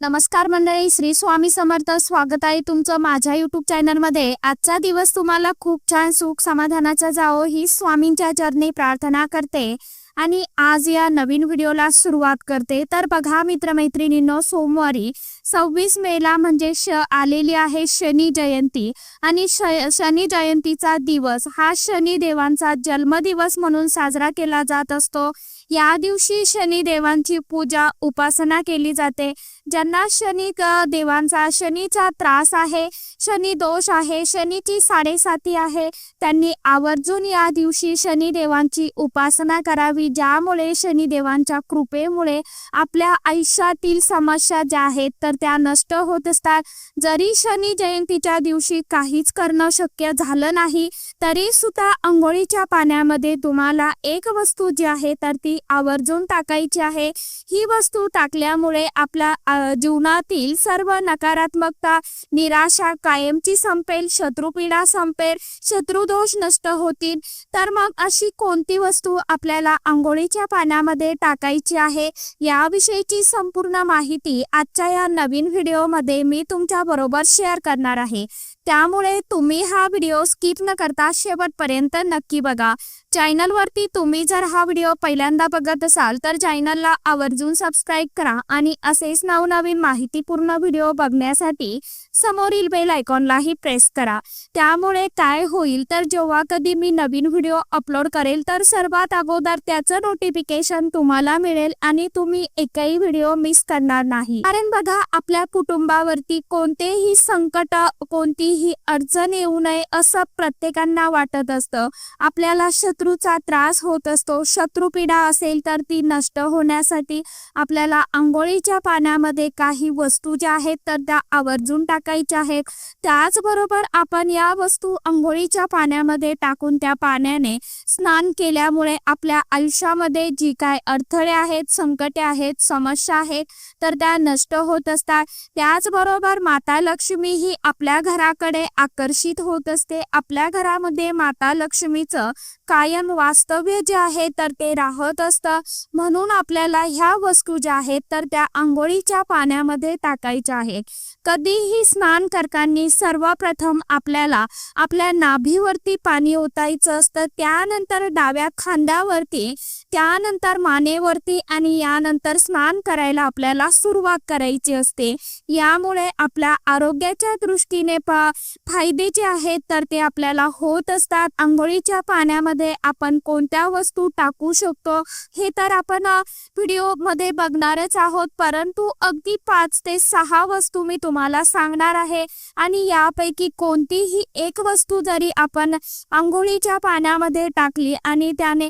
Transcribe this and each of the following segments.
नमस्कार मंडळी श्री स्वामी समर्थ स्वागत आहे तुमचं माझ्या युट्यूब चॅनलमध्ये आजचा दिवस तुम्हाला खूप छान सुख समाधानाचा जावो ही स्वामींच्या चरणी प्रार्थना करते. आणि आज या नवीन व्हिडिओला सुरुवात करते. तर बघा मित्रमैत्रिणींनो सोमवारी सव्वीस मेला म्हणजे श आलेली आहे शनी जयंती. आणि श शनी जयंतीचा दिवस हा शनी देवांचा जन्मदिवस म्हणून साजरा केला जात असतो. या दिवशी शनी देवांची पूजा उपासना केली जाते. ज्यांना शनी देवांचा शनीचा त्रास आहे शनी दोष आहे शनीची साडेसाती आहे त्यांनी आवर्जून या दिवशी शनी देवांची उपासना करावी. ज्यामुळे शनी देवांच्या कृपेमुळे आपल्या आयुष्यातील समस्या ज्या आहेत तर त्या नष्ट होत असतात. जरी शनी जयंतीच्या दिवशी काहीच करणं शक्य झालं नाही तरी सुद्धा आंघोळीच्या पाण्यामध्ये तुम्हाला एक वस्तू जी आहे तर ती आवर्जून टाकायची आहे. ही वस्तू टाकल्यामुळे आपल्या जीवनातील सर्व नकारात्मकता निराशा कायमची संपेल शत्रुपीडा संपेल शत्रुदोष नष्ट होतील. तर मग अशी कोणती वस्तू आपल्याला आंघोळीच्या पाण्यामध्ये टाकायची आहे? याविषयीची संपूर्ण माहिती आजच्या या नवीन व्हिडिओमध्ये मी तुमच्या बरोबर शेअर करणार आहे. त्यामुळे तुम्ही हा व्हिडिओ स्किप न करता शेवटपर्यंत नक्की बघा. चॅनलवरती तुम्ही जर हा व्हिडिओ पहिल्यांदा बघत असाल तर चॅनलला आवर्जून सबस्क्राईब करा आणि असेच नवनवीन माहितीपूर्ण व्हिडिओ बघण्यासाठी समोरील बेल आयकॉनलाही प्रेस करा. त्यामुळे काय होईल तर जेव्हा कधी मी नवीन व्हिडिओ अपलोड करेल तर सर्वात अगोदर त्याचं नोटिफिकेशन तुम्हाला मिळेल आणि तुम्ही एकही व्हिडिओ मिस करणार नाही. कारण बघा आपल्या कुटुंबावरती कोणतेही संकट कोणतीही अडचण येऊ नये असं प्रत्येकांना वाटत असतं. आपल्याला शत्रूचा त्रास होत असतो. शत्रुपीडा असेल तर ती नष्ट होण्यासाठी आपल्याला आंघोळीच्या पाण्यामध्ये काही वस्तू ज्या आहेत तर त्या आवर्जून टाकायच्या आहेत. त्याचबरोबर आपण या वस्तू आंघोळीच्या पाण्यामध्ये टाकून त्या पाण्याने स्नान केल्यामुळे आपल्या आयुष्यामध्ये जी काय अडथळे आहेत संकटे आहेत समस्या आहेत तर त्या नष्ट होत असतात. त्याचबरोबर माता लक्ष्मी ही आपल्या घराकडे आकर्षित होत असते. आपल्या घरामध्ये माता लक्ष्मीचं कायम वास्तव्य जे आहे तर ते राहत असतं. म्हणून आपल्याला ह्या वस्तू ज्या आहेत तर त्या आंघोळीच्या पाण्यामध्ये टाकायच्या आहेत. कधीही स्नान करताना सर्वप्रथम आपल्याला आपल्या नाभीवरती पाणी ओतायचं असतं. त्यानंतर डाव्या खांद्यावरती त्यानंतर मानेवरती आणि यानंतर स्नान करायला आपल्याला सुरुवात करायची असते. यामुळे आपल्या आरोग्याच्या दृष्टीने फायदे जे आहेत तर ते आपल्याला होत असतात. आंघोळीच्या पाण्यामध्ये आपण कोणत्या वस्तू टाकू शकतो हे तर आपण व्हिडिओमध्ये बघणारच आहोत. परंतु अगदी पाच ते सहा वस्तू मी तुम्हाला सांगणार आहे. आणि यापैकी कोणतीही एक वस्तू जरी आपण आंघोळीच्या पाण्यामध्ये टाकली आणि त्याने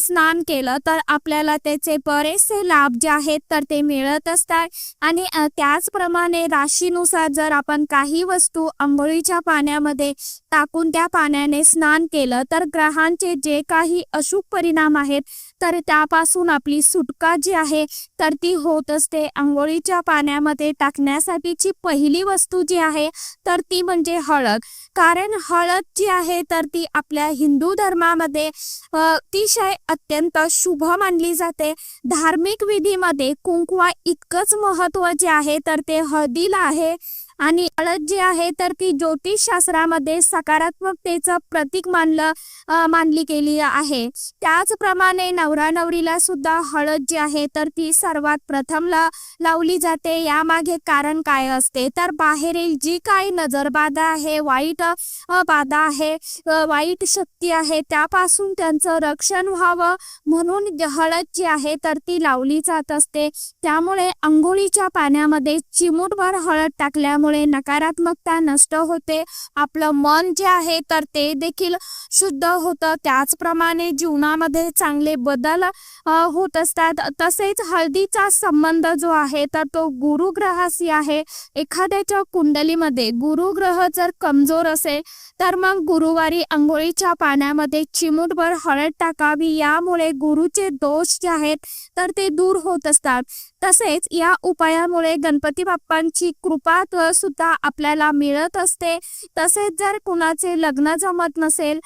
स्नान केलं तर आपल्याला त्याचे बरेचसे लाभ जे आहेत तर ते मिळत असतात. आणि त्याचप्रमाणे राशीनुसार जर आपण काही वस्तू आंघोळीच्या पाण्यामध्ये टाकून त्या पाण्याने स्नान केलं तर ग्रहांचे जे काही अशुभ परिणाम आहेत तर त्यापासून आपली सुटका जी आहे तर ती होत असते. आंघोळीच्या पाण्यामध्ये टाकण्यासाठीची पहिली वस्तू जी आहे तर ती म्हणजे हळद. कारण हळद जी आहे तर ती आपल्या हिंदू धर्मामध्ये अतिशय अत्यंत शुभ मानली जाते. धार्मिक विधीमध्ये कुंकवा इतकंच महत्त्व जे आहे तर ते हळदीला आहे. आणि हळद जी आहे तर ती ज्योतिषशास्त्रामध्ये सकारात्मकतेचं प्रतीक मानलं मानली गेली आहे. त्याचप्रमाणे नवरा नवरीला सुद्धा हळद जी आहे तर ती सर्वात प्रथम ला लावली जाते. यामागे कारण काय असते? तर बाहेरील जी काही नजरबाधा आहे वाईट बाधा आहे वाईट शक्ती आहे त्यापासून त्यांचं रक्षण व्हावं म्हणून हळद जी आहे तर ती लावली जात असते. त्यामुळे अंघोळीच्या पाण्यामध्ये चिमूटभर हळद टाकल्यामुळे नकारात्मकता नष्ट होते. आपलं मन जे आहे तर ते देखील शुद्ध होतं. त्याचप्रमाणे जीवनामध्ये चांगले बदल होत असतात. तसेच हळदीचा संबंध जो आहे तर तो गुरुग्रहाशी आहे. एखाद्याच्या कुंडलीमध्ये गुरुग्रह जर कमजोर असेल तर मग गुरुवारी आंघोळीच्या पाण्यामध्ये चिमूटभर हळद टाकावी. यामुळे गुरुचे दोष जे आहेत तर ते दूर होत असतात. तसेच या उपायामुळे गणपती बाप्पांची कृपा सुद्धा आपल्याला मिळत असते. तसेच जर कुणाचे लग्न जमत नसेल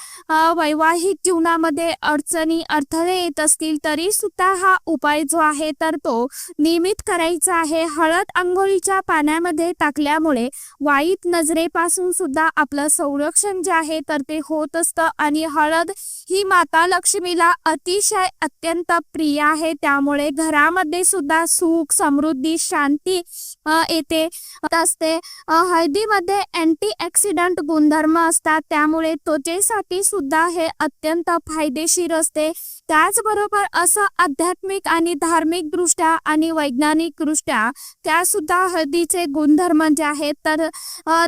वैवाहिक जीवनामध्ये अडचणी अडथळे येत असतील तरी सुद्धा हा उपाय जो आहे तर तो नियमित करायचा आहे. हळद आंघोळीच्या पाण्यामध्ये टाकल्यामुळे वाईट नजरेपासून सुद्धा आपलं संरक्षण जे आहे तर ते होत असतं. आणि हळद ही माता लक्ष्मीला अतिशय अत्यंत प्रिय आहे. त्यामुळे घरामध्ये सुद्धा सु સુખ સમૃદ્ધિ શાંતિ येते. असते. हळदीमध्ये अँटी ऑक्सिडंट गुणधर्म असतात. त्यामुळे त्वचेसाठी सुद्धा हे अत्यंत फायदेशीर असते. त्याचबरोबर असं आध्यात्मिक आणि धार्मिक दृष्ट्या आणि वैज्ञानिक दृष्ट्या त्या सुद्धा हळदीचे गुणधर्म जे आहेत तर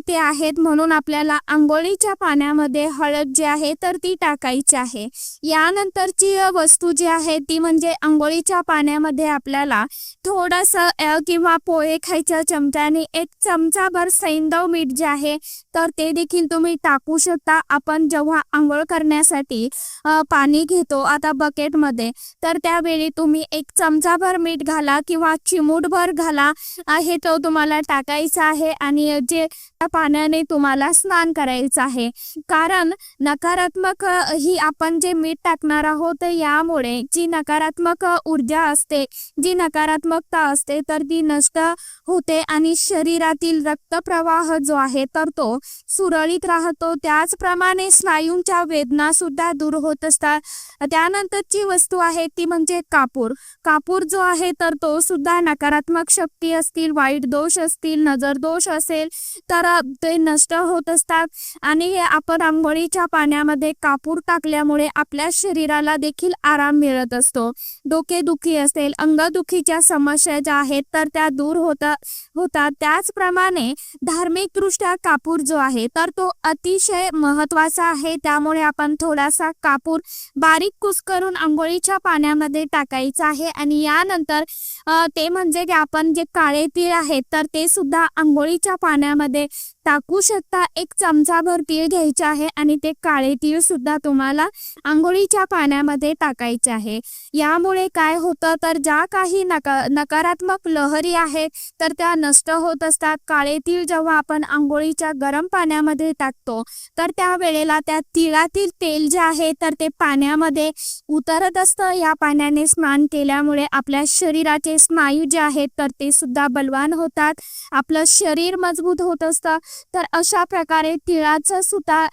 ते आहेत. म्हणून आपल्याला आंघोळीच्या पाण्यामध्ये हळद जी आहे तर ती टाकायची आहे. यानंतरची वस्तू जी आहे ती म्हणजे आंघोळीच्या पाण्यामध्ये आपल्याला थोडंसं किंवा पोहे खायचे खायच्या चमच्याने एक चमचाभर सैंदव मीठ जे आहे तर ते देखील तुम्ही टाकू शकता. आपण जेव्हा आंघोळ करण्यासाठी पाणी घेतो आता बकेटमध्ये तर त्यावेळी तुम्ही एक चमचाभर मीठ घाला किंवा चिमूटभर घाला. हे तो तुम्हाला टाकायचं आहे. आणि जे पाण्याने तुम्हाला स्नान करायचं आहे. कारण नकारात्मक ही आपण जे मीठ टाकणार आहोत यामुळे जी नकारात्मक ऊर्जा असते जी नकारात्मकता असते तर ती नष्ट होते आणि शरीरातील रक्तप्रवाह जो आहे तर तो सुरळीत राहतो. त्याचप्रमाणे स्नायूंच्या वेदना सुद्धा दूर होत असतात. त्यानंतरची वस्तू आहे ती म्हणजे कापूर. कापूर जो आहे तर तो सुद्धा नकारात्मक शक्ती असतील वाईट दोष असतील नजर दोष असेल तर ते नष्ट होत असतात. आणि आपण आंघोळीच्या पाण्यामध्ये कापूर टाकल्यामुळे आपल्या शरीराला देखील आराम मिळत असतो. डोकेदुखी असेल अंगदुखीच्या समस्या ज्या आहेत तर त्या दूर होता होतात. त्याचप्रमाणे धार्मिक दृष्ट्या कापूर जो आहे तर तो अतिशय महत्त्वाचा आहे. त्यामुळे आपण थोडासा कापूर बारीक कुस करून आंघोळीच्या पाण्यामध्ये टाकायचा आहे. आणि यानंतर ते म्हणजे की आपण जे काळे तीळ आहेत तर ते सुद्धा आंघोळीच्या पाण्यामध्ये टाकू शकता. एक चमचाभर तीळ घ्यायचे आहे आणि ते काळे तीळ सुद्धा तुम्हाला आंघोळीच्या पाण्यामध्ये टाकायचे आहे. यामुळे काय होतं तर ज्या काही नका नकारात्मक लहरी आहेत तर त्या नष्ट होत असतात. काळे तीळ जेव्हा आपण आंघोळीच्या गरम पाण्यामध्ये टाकतो तर त्या वेळेला त्या तिळातील तेल जे आहे तर ते पाण्यामध्ये उतरत असतं. या पाण्याने स्नान केल्यामुळे आपल्या शरीराचे स्नायू जे आहेत तर ते सुद्धा बलवान होतात. आपलं शरीर मजबूत होत असतं. तर अशा प्रकारे तिळाचं सुद्धा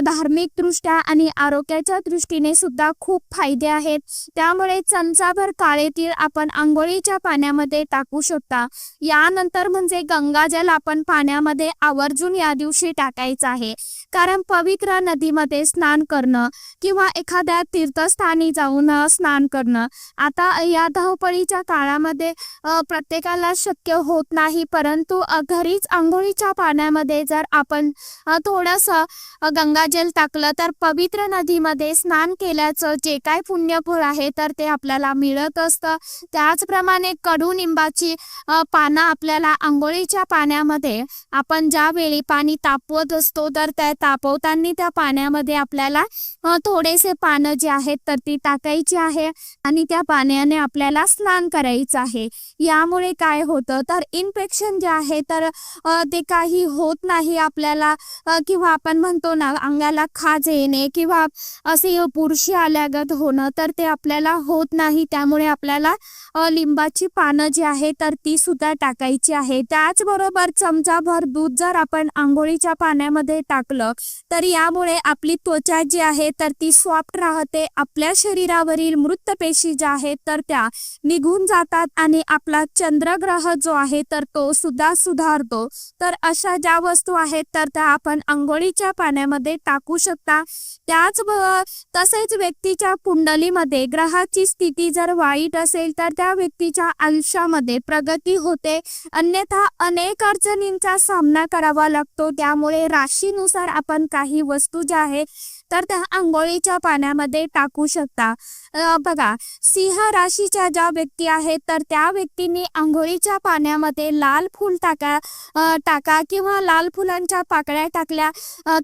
धार्मिक दृष्ट्या आणि आरोग्याच्या दृष्टीने सुद्धा खूप फायदे आहेत. त्यामुळे चमचाभर काळे तीळ आपण आंघोळीच्या पाण्यामध्ये टाकू शकता. यानंतर म्हणजे गंगाजल आपण पाण्यामध्ये आवर्जून या दिवशी टाकायचं आहे. कारण पवित्र नदीमध्ये स्नान करणं किंवा एखाद्या तीर्थस्थानी जाऊन स्नान करणं आता या धावपळीच्या काळामध्ये प्रत्येकाला शक्य होत नाही. परंतु घरीच आंघोळीच्या पाण्यामध्ये जर आपण थोडंसं गंगाजल टाकलं तर पवित्र नदीमध्ये स्नान केल्याचं जे काय पुण्यफळ आहे तर ते आपल्याला मिळत असतं. त्याचप्रमाणे कडुनिंबाची पानं आपल्याला आंघोळीच्या पाण्यामध्ये आपण ज्यावेळी पाणी तापवत असतो तर त्या तापवताना त्या पाण्यामध्ये आपल्याला थोडेसे पानं जे आहेत तर ती टाकायची आहे आणि त्या पाण्याने आपल्याला स्नान करायचं आहे. यामुळे काय होतं तर इन्फेक्शन जे आहे तर ते काही होत नाही आपल्याला किंवा आपण म्हणतो ना अंगाला खाज येणे किंवा असे पुरुषी आल्यागत होणं तर ते आपल्याला होत नाही. त्यामुळे आपल्याला लिंबाची पानं जी आहे तर ती सुद्धा टाकायची आहे. त्याचबरोबर चमचाभर दूध जर आपण आंघोळीच्या पाण्यामध्ये टाकलं तर यामुळे आपली त्वचा जी आहे तर ती सॉफ्ट राहते. आपल्या शरीरावरील मृत पेशी ज्या आहेत तर त्या निघून जातात आणि आपला चंद्रग्रह जो आहे तर तो सुद्धा सुधारतो. तर अशा ज्या वस्तू आहेत तर त्या आपण आंघोळीच्या पाण्यामध्ये टाकू शकता. त्याच तसेच व्यक्तीच्या कुंडलीमध्ये ग्रहाची स्थिती जर वाईट असेल तर त्या व्यक्तीच्या आयुष्यामध्ये प्रगती होते. अन्यथा अनेक अडचणींचा सामना करावा लागतो. त्यामुळे राशीनुसार आपण काही वस्तू ज्या आहेत तर त्या आंघोळीच्या पाण्यामध्ये टाकू शकता. बघा सिंह राशीच्या ज्या व्यक्ती आहेत तर त्या व्यक्तींनी आंघोळीच्या पाण्यामध्ये लाल फूल टाका टाका किंवा लाल फुलांच्या पाकळ्या टाकल्या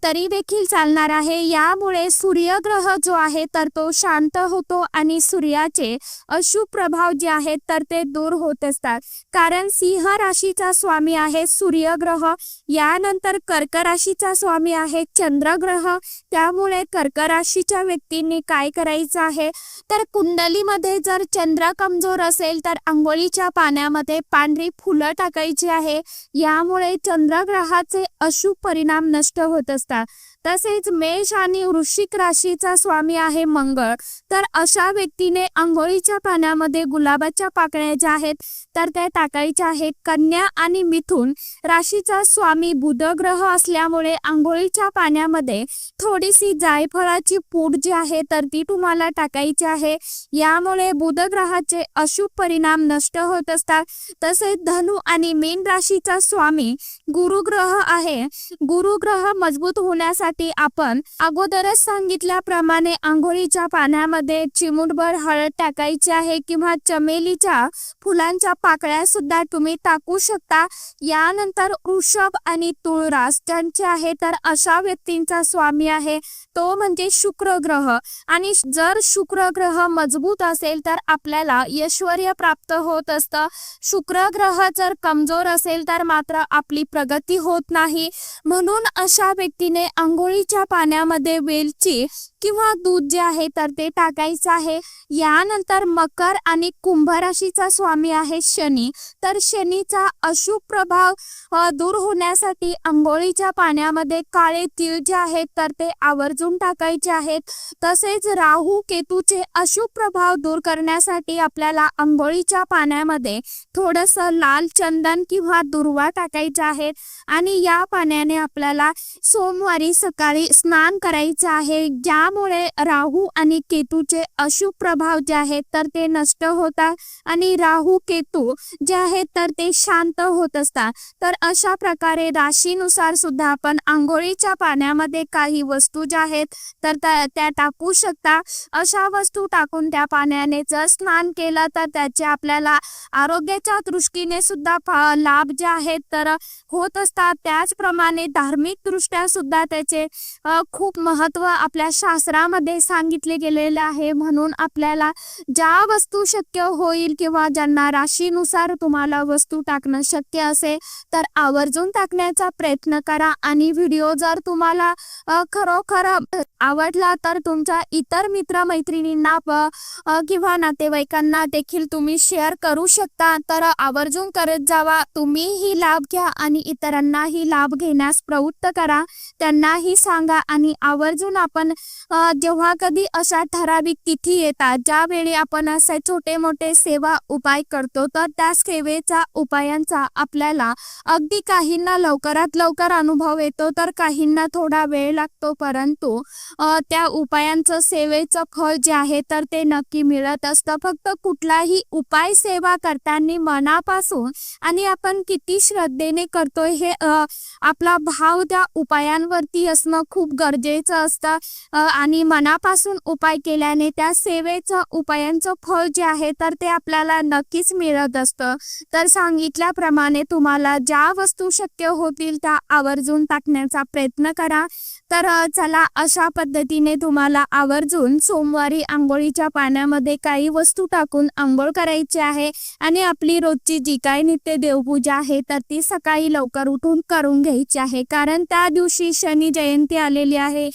तरी देखील चालणार आहे. यामुळे सूर्यग्रह जो आहे तर तो शांत होतो आणि सूर्याचे अशुभ प्रभाव जे आहेत तर ते दूर होत असतात. कारण सिंह राशीचा स्वामी आहे सूर्यग्रह. यानंतर कर्क राशीचा स्वामी आहे चंद्रग्रह. त्यामुळे त्यामुळे कर्कराशीच्या व्यक्तींनी काय करायचं आहे? तर कुंडलीमध्ये जर चंद्र कमजोर असेल तर आंघोळीच्या पाण्यामध्ये पांढरी फुलं टाकायची आहे. यामुळे चंद्रग्रहाचे अशुभ परिणाम नष्ट होत असतात. तसेच मेष आणि वृश्चिक राशीचा स्वामी आहे मंगळ. तर अशा व्यक्तीने आंघोळीच्या पाण्यामध्ये गुलाबाच्या पाकळ्या ज्या आहेत तर त्या टाकायच्या आहेत. कन्या आणि मिथुन राशीचा स्वामी बुध ग्रह असल्यामुळे आंघोळीच्या पाण्यामध्ये थोडीशी जायफळाची पूड जी आहे तर ती तुम्हाला टाकायची आहे. यामुळे बुध ग्रहाचे अशुभ परिणाम नष्ट होत असतात. तसेच धनु आणि मीन राशीचा स्वामी गुरुग्रह आहे. गुरुग्रह मजबूत होण्यासाठी आपण अगोदरच सांगितल्याप्रमाणे आंघोळीच्या पाण्यामध्ये चिमूटभर हळद टाकायची आहे किंवा चमेलीच्या फुलांच्या पाकळ्या सुद्धा तुम्ही टाकू शकता. यानंतर वृषभ आणि तुळरास ज्यांचे आहे तर अशा व्यक्तींचा स्वामी आहे. तो म्हणजे शुक्र ग्रह. आणि जर शुक्र ग्रह मजबूत असेल तर आपल्याला ऐश्वर्य प्राप्त होत असतं. शुक्र ग्रह जर कमजोर असेल तर मात्र आपली प्रगती होत नाही. म्हणून अशा व्यक्तीने आंघोळीच्या पाण्यामध्ये वेलची किंवा दूध जे आहे तर ते टाकायचं आहे. यानंतर मकर आणि कुंभ राशीचा स्वामी आहे शनी. तर शनीचा अशुभ प्रभाव दूर होण्यासाठी आंघोळीच्या पाण्यामध्ये काळे तीळ जे आहेत तर ते आवर्जून टाकायचे आहेत. तसेच राहू केतूचे अशुभ प्रभाव दूर करण्यासाठी आपल्याला आंघोळीच्या पाण्यामध्ये थोडंसं लाल चंदन किंवा दुर्वा टाकायचे आहे आणि या पाण्याने आपल्याला सोमवारी सकाळी स्नान करायचं आहे. त्यामुळे राहू आणि केतूचे अशुभ प्रभाव जे आहेत तर ते नष्ट होतात. आणि राहू केतू जे आहेत तर ते शांत होत असतात. तर अशा प्रकारे राशीनुसार सुद्धा आपण आंघोळीच्या पाण्यामध्ये काही वस्तू ज्या आहेत तर त्या टाकू शकता. अशा वस्तू टाकून त्या पाण्याने जर स्नान केलं तर त्याचे आपल्याला आरोग्याच्या दृष्टीने सुद्धा लाभ जे आहेत तर होत असतात. त्याचप्रमाणे धार्मिक दृष्ट्या सुद्धा त्याचे खूप महत्त्व आपल्या शास्त्र शास्त्रामध्ये सांगितले गेलेले आहे. म्हणून आपल्याला ज्या वस्तू शक्य होईल किंवा ज्यांना राशीनुसार तुम्हाला वस्तू टाकणं शक्य असेल तर आवर्जून टाकण्याचा प्रयत्न करा. आणि व्हिडिओ जर तुम्हाला खरोखर आवडला तर तुमच्या इतर मित्र मैत्रिणींना किंवा नातेवाईकांना देखील तुम्ही शेअर करू शकता. तर आवर्जून करत जावा. तुम्हीही लाभ घ्या आणि इतरांनाही लाभ घेण्यास प्रवृत्त करा. त्यांनाही सांगा आणि आवर्जून आपण जेव्हा कधी अशा ठराविक तिथी येतात ज्यावेळी आपण असे छोटे मोठे सेवा उपाय करतो तर त्या सेवेचा उपायांचा आपल्याला अगदी काहींना लवकरात लवकर अनुभव येतो तर काहींना थोडा वेळ लागतो. परंतु त्या उपायांचं सेवेचं फळ जे आहे तर ते नक्की मिळत असतं. फक्त कुठलाही उपाय सेवा करताना मनापासून आणि आपण किती श्रद्धेने करतोय हे आपला भाव त्या उपायांवरती असणं खूप गरजेचं असतं. आणि मनापासून उपाय केल्याने त्या सेवेचं उपायांचं फळ जे आहे तर ते आपल्याला नक्कीच मिळत असतं. तर सांगितल्याप्रमाणे तुम्हाला ज्या वस्तू शक्य होतील त्या आवर्जून टाकण्याचा प्रयत्न करा. तर चला अशा पद्धतीने तुम्हाला आवर्जून सोमवारी आंघोळीच्या पाण्यामध्ये काही वस्तू टाकून आंघोळ करायची आहे आणि आपली रोजची जी काही नित्य देवपूजा आहे तर ती सकाळी लवकर उठून करून घ्यायची आहे. कारण त्या दिवशी शनी जयंती आलेली आहे.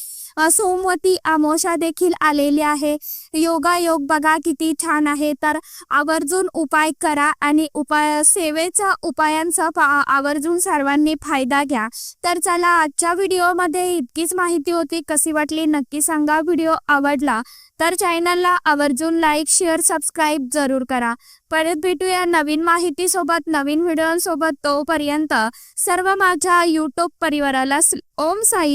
सोमवती अमोशा देखील आलेली आहे. योगायोग बघा किती छान आहे. तर आवर्जून उपाय करा आणि उपाय सेवेचा उपायांचा पा- आवर्जून सर्वांनी फायदा घ्या. तर चला आजच्या व्हिडिओमध्ये इतकीच माहिती होती. कशी वाटली नक्की सांगा. व्हिडिओ आवडला तर चॅनलला आवर्जून लाईक शेअर सबस्क्राईब जरूर करा. परत भेटूया नवीन माहितीसोबत नवीन व्हिडिओसोबत तोपर्यंत सर्व माझ्या यूट्यूब परिवाराला ओम साई